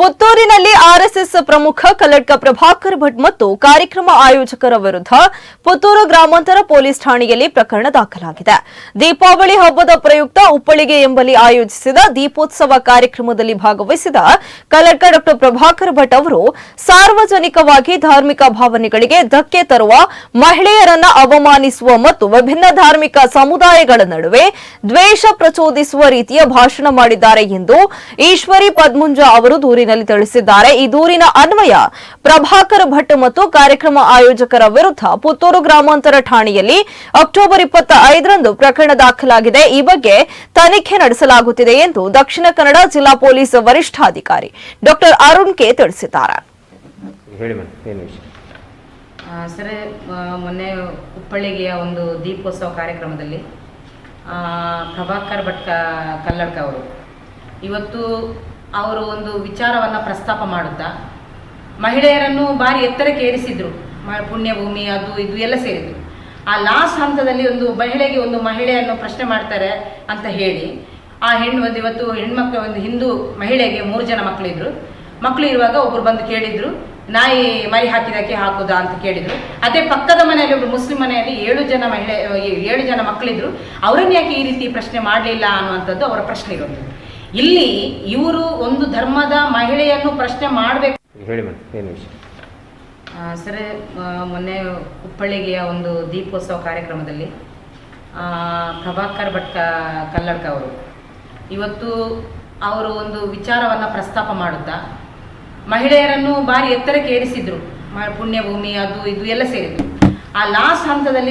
ಪುತ್ತೂರಿನಲ್ಲಿ RSS ಪ್ರಮುಖ ಕಲ್ಲಡ್ಕ ಪ್ರಭಾಕರ್ ಭಟ್ ಮತ್ತು ಕಾರ್ಯಕ್ರಮ ಆಯೋಜಕರ ವಿರುದ್ಧ ಪುತ್ತೂರು ಗ್ರಾಮಾಂತರ ಪೊಲೀಸ್ ಠಾಣೆಯಲ್ಲಿ ಪ್ರಕರಣ ದಾಖಲಾಗಿದೆ. ದೀಪಾವಳಿ ಹಬ್ಬದ ಪ್ರಯುಕ್ತ ಉಪ್ಪಳಿಗೆ ಎಂಬಲ್ಲಿ ಆಯೋಜಿಸಿದ ದೀಪೋತ್ಸವ ಕಾರ್ಯಕ್ರಮದಲ್ಲಿ ಭಾಗವಹಿಸಿದ ಕಲ್ಲಡ್ಕ ಡಾ ಪ್ರಭಾಕರ್ ಭಟ್ ಅವರು ಸಾರ್ವಜನಿಕವಾಗಿ ಧಾರ್ಮಿಕ ಭಾವನೆಗಳಿಗೆ ಧಕ್ಕೆ ತರುವ, ಮಹಿಳೆಯರನ್ನ ಅವಮಾನಿಸುವ ಮತ್ತು ವಿಭಿನ್ನ ಧಾರ್ಮಿಕ ಸಮುದಾಯಗಳ ನಡುವೆ ದ್ವೇಷ ಪ್ರಚೋದಿಸುವ ರೀತಿಯ ಭಾಷಣ ಮಾಡಿದ್ದಾರೆ ಎಂದು ಈಶ್ವರಿ ಪದ್ಮುಂಜ ಅವರು ದೂರಿನಲ್ಲಿ ತಿಳಿಸಿದ್ದಾರೆ. ಈ ದೂರಿನ ಅನ್ವಯ ಪ್ರಭಾಕರ್ ಭಟ್ ಮತ್ತು ಕಾರ್ಯಕ್ರಮ ಆಯೋಜಕರ ವಿರುದ್ಧ ಪುತ್ತೂರು ಗ್ರಾಮಾಂತರ ಠಾಣೆಯಲ್ಲಿ ಅಕ್ಟೋಬರ್ ಇಪ್ಪತ್ತ ಐದರಂದು ಪ್ರಕರಣ ದಾಖಲಾಗಿದೆ. ಈ ಬಗ್ಗೆ ತನಿಖೆ ನಡೆಸಲಾಗುತ್ತಿದೆ ಎಂದು ದಕ್ಷಿಣ ಕನ್ನಡ ಜಿಲ್ಲಾ ಪೊಲೀಸ್ ವರಿಷ್ಠಾಧಿಕಾರಿ ಡಾಕ್ಟರ್ ಅರುಣ್ ಕೆ ತಿಳಿಸಿದ್ದಾರೆ. ಸರ್ ಮೊನ್ನೆ ಉಪ್ಪಳ್ಳಿಗೆಯ ಒಂದು ದೀಪೋತ್ಸವ ಕಾರ್ಯಕ್ರಮದಲ್ಲಿ ಪ್ರಭಾಕರ್ ಭಟ್ ಕಲ್ಲಡ್ಕ ಅವರು. ಇವತ್ತು ಅವರು ಒಂದು ವಿಚಾರವನ್ನ ಪ್ರಸ್ತಾಪ ಮಾಡುತ್ತಾ, ಮಹಿಳೆಯರನ್ನು ಭಾರಿ ಎತ್ತರಕ್ಕೆ ಏರಿಸಿದ್ರು. ಪುಣ್ಯಭೂಮಿ, ಅದು, ಇದು ಎಲ್ಲ ಸೇರಿದ್ರು. ಆ ಲಾಸ್ಟ್ ಹಂತದಲ್ಲಿ ಒಂದು ಮಹಿಳೆಗೆ ಒಂದು ಮಹಿಳೆಯನ್ನು ಪ್ರಶ್ನೆ ಮಾಡ್ತಾರೆ ಅಂತ ಹೇಳಿ, ಆ ಹೆಣ್ಣು ಒಂದು ಇವತ್ತು ಹೆಣ್ಮಕ್ಳು ಒಂದು ಹಿಂದೂ ಮಹಿಳೆಗೆ ಮೂರು ಜನ ಮಕ್ಕಳಿದ್ರು ಮಕ್ಕಳು ಇರುವಾಗ ಒಬ್ರು ಬಂದು ಕೇಳಿದ್ರು, ನಾಯಿ ಮರಿ ಹಾಕಿದಕ್ಕೆ ಹಾಕುದಾ ಅಂತ ಕೇಳಿದ್ರು. ಅದೇ ಪಕ್ಕದ ಮನೆಯಲ್ಲಿ ಒಬ್ರು ಮುಸ್ಲಿಂ ಮನೆಯಲ್ಲಿ ಏಳು ಜನ ಮಹಿಳೆ, ಏಳು ಜನ ಮಕ್ಕಳಿದ್ರು ಅವರನ್ನ ಯಾಕೆ ಈ ರೀತಿ ಪ್ರಶ್ನೆ ಮಾಡಲಿಲ್ಲ ಅನ್ನುವಂಥದ್ದು ಅವರ ಪ್ರಶ್ನೆ ಇರೋದು. ಇಲ್ಲಿ ಇವರು ಒಂದು ಧರ್ಮದ ಮಹಿಳೆಯನ್ನು ಪ್ರಶ್ನೆ ಮಾಡಬೇಕು. ಹೇಳಿ ಮೇಡಮ್ ಏನು ವಿಷಯ? ಆ, ಸರ್ ಆ, ಮೊನ್ನೆ ಉಪ್ಪಳ್ಳಿಗೆಯ ಒಂದು ದೀಪೋತ್ಸವ ಕಾರ್ಯಕ್ರಮದಲ್ಲಿ ಆ, ಪ್ರಭಾಕರ್ ಭಟ್ ಕಲ್ಲಡ್ಕ ಅವರು ಇವತ್ತು ಅವರು ಒಂದು ವಿಚಾರವನ್ನು ಪ್ರಸ್ತಾಪ ಮಾಡುತ್ತಾ ಮಹಿಳೆಯರನ್ನು ಭಾರಿ ಎತ್ತರಕ್ಕೆ ಏರಿಸಿದ್ರು ಪುಣ್ಯಭೂಮಿ ಅದು ಇದು ಎಲ್ಲ ಸೇರಿದ್ರು ಆ ಲಾಸ್ಟ್ ಹಂತದಲ್ಲಿ